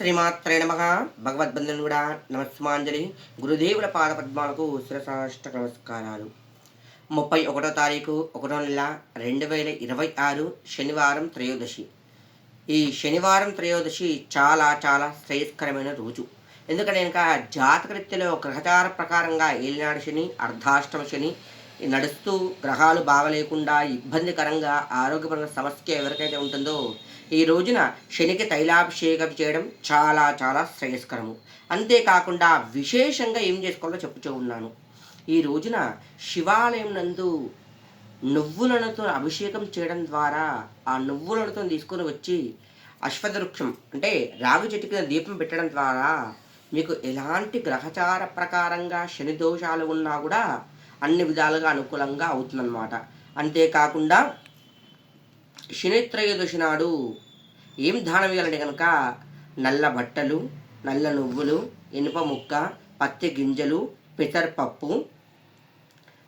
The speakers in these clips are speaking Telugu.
శ్రీమాత్రే నమ. భగవద్బంధుని కూడా నమస్మాంజలి గురుదేవుల పాద పద్మాలకు శిరసాష్ట నమస్కారాలు. ముప్పై ఒకటో తారీఖు ఒకటో నెల రెండు వేల ఇరవై ఆరు శనివారం త్రయోదశి. ఈ శనివారం త్రయోదశి చాలా చాలా శ్రేయస్కరమైన రోజు. ఎందుకంటే ఇంకా జాతకరీత్యలో గ్రహచార ప్రకారంగా ఏలినాడు శని అర్ధాష్టమ శని నడుస్తూ గ్రహాలు బాగలేకుండా ఇబ్బందికరంగా ఆరోగ్యపరమైన సమస్య ఎవరికైతే ఉంటుందో ఈ రోజున శనికి తైలాభిషేకం చేయడం చాలా చాలా శ్రేయస్కరము. అంతేకాకుండా విశేషంగా ఏం చేసుకోవాలో చెప్పుచూ ఉన్నాను. ఈ రోజున శివాలయం నందు నువ్వులతో అభిషేకం చేయడం ద్వారా ఆ నువ్వులతో తీసుకొని వచ్చి అశ్వథ వృక్షం అంటే రావి చెట్టు కింద దీపం పెట్టడం ద్వారా మీకు ఎలాంటి గ్రహచార ప్రకారంగా శని దోషాలు ఉన్నా కూడా అన్ని విధాలుగా అనుకూలంగా అవుతుందన్నమాట. అంతేకాకుండా శనిత్రయోదశి నాడు ఏం దానం ఇవ్వాలంటే కనుక నల్ల బట్టలు నల్ల నువ్వులు ఇనుప ముక్క పత్తి గింజలు పెసరపప్పు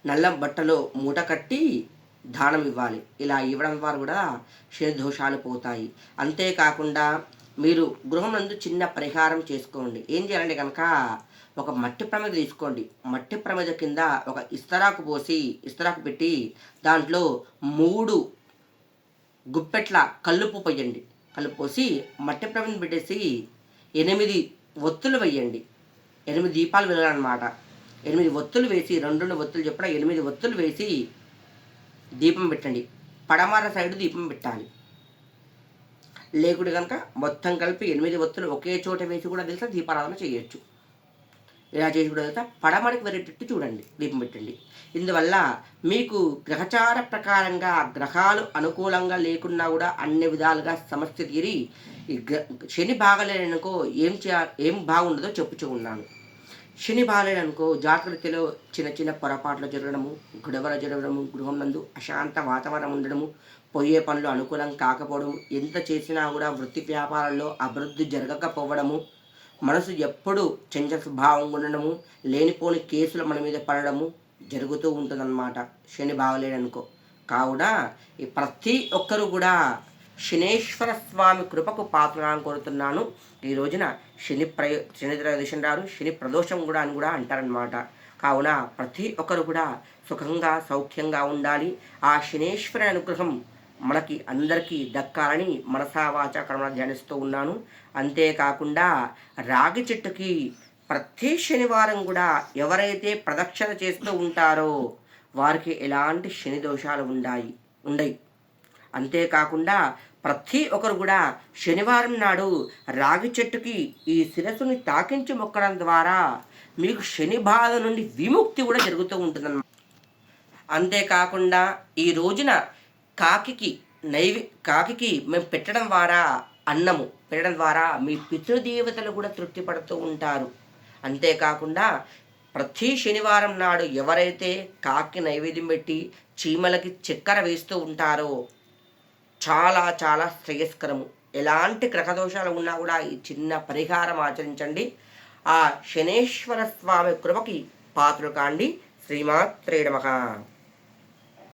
నల్ల బట్టలు మూట కట్టి దానం ఇవ్వాలి. ఇలా ఇవ్వడం ద్వారా కూడా శని దోషాలు పోతాయి. అంతేకాకుండా మీరు గృహం నందు చిన్న పరిహారం చేసుకోండి. ఏం చేయాలంటే కనుక ఒక మట్టి ప్రమిద తీసుకోండి. మట్టి ప్రమిద కింద ఒక ఇస్తరాకు పోసి ఇస్తరాకు పెట్టి దాంట్లో మూడు గుప్పెట్ల కల్లుపు పోయండి కలుపు పోసి మట్టి ప్రమిద పెట్టేసి ఎనిమిది ఒత్తులు వేయండి ఎనిమిది దీపాలు వెళ్ళాలన్నమాట ఎనిమిది ఒత్తులు వేసి రెండు రెండు ఒత్తులు చెప్పడం ఎనిమిది ఒత్తులు వేసి దీపం పెట్టండి. పడమర సైడ్ దీపం పెట్టాలి. లేకుంటే కనుక మొత్తం కలిపి ఎనిమిది ఒత్తులు ఒకే చోట వేసి కూడా తెలుసా? దీపారాధన చేయొచ్చు. ఇలా చేసి తర్వాత తెలుసా పడమరకు వెళ్ళేటట్టు చూడండి దీపం పెట్టండి. ఇందువల్ల మీకు గ్రహచార ప్రకారంగా గ్రహాలు అనుకూలంగా లేకున్నా కూడా అన్ని విధాలుగా సమస్య తీరి ఈ గ్ర శని బాగలేననుకో ఏం చే ఏం బాగుండదో చెప్పుచూ ఉన్నాను. శని బాగలేననుకో జాగ్రత్తలో చిన్న చిన్న పొరపాట్లు జరగడము గొడవలు జరగడము గృహం నందు అశాంత వాతావరణం ఉండడము పోయే పనులు అనుకూలం కాకపోవడం ఎంత చేసినా కూడా వృత్తి వ్యాపారాల్లో అభివృద్ధి జరగకపోవడము మనసు ఎప్పుడు చంచల స్వభావం ఉండడము లేనిపోని కేసులు మన మీద పడడము జరుగుతూ ఉంటుందన్నమాట. శని బాగలేడనుకో కావున ఈ ప్రతి ఒక్కరూ కూడా శనేశ్వర స్వామి కృపకు పాత్రలను కోరుతున్నాను. ఈ రోజున శని ప్రయో శని త్రయోదశి రారు శని ప్రదోషం కూడా అని కూడా అంటారనమాట కావున ప్రతి ఒక్కరు కూడా సుఖంగా సౌఖ్యంగా ఉండాలి. ఆ శనేశ్వర అనుగ్రహం మనకి అందరికీ దక్కాలని మనసావాచ కర్మ ధ్యానిస్తూ ఉన్నాను. అంతేకాకుండా రాగి చెట్టుకి ప్రతి శనివారం కూడా ఎవరైతే ప్రదక్షిణ చేస్తూ ఉంటారో వారికి ఎలాంటి శని దోషాలు ఉండాయి ఉండయి. అంతేకాకుండా ప్రతి ఒక్కరు కూడా శనివారం నాడు రాగి చెట్టుకి ఈ శిరస్సుని తాకించి మొక్కడం ద్వారా మీకు శని బాధ నుండి విముక్తి కూడా జరుగుతూ ఉంటుందన్నమాట. అంతేకాకుండా ఈ రోజున కాకికి నైవి కాకికి మేము పెట్టడం ద్వారా అన్నము పెట్టడం ద్వారా మీ పితృదేవతలు కూడా తృప్తి పడుతూ ఉంటారు. అంతేకాకుండా ప్రతి శనివారం నాడు ఎవరైతే కాకి నైవేద్యం పెట్టి చీమలకి చక్కెర వేస్తూ ఉంటారో చాలా చాలా శ్రేయస్కరము. ఎలాంటి గ్రహదోషాలు ఉన్నా కూడా ఈ చిన్న పరిహారం ఆచరించండి. ఆ శనేశ్వర స్వామి కృపకి పాత్రలు కాండి. శ్రీమాత్రేడమహ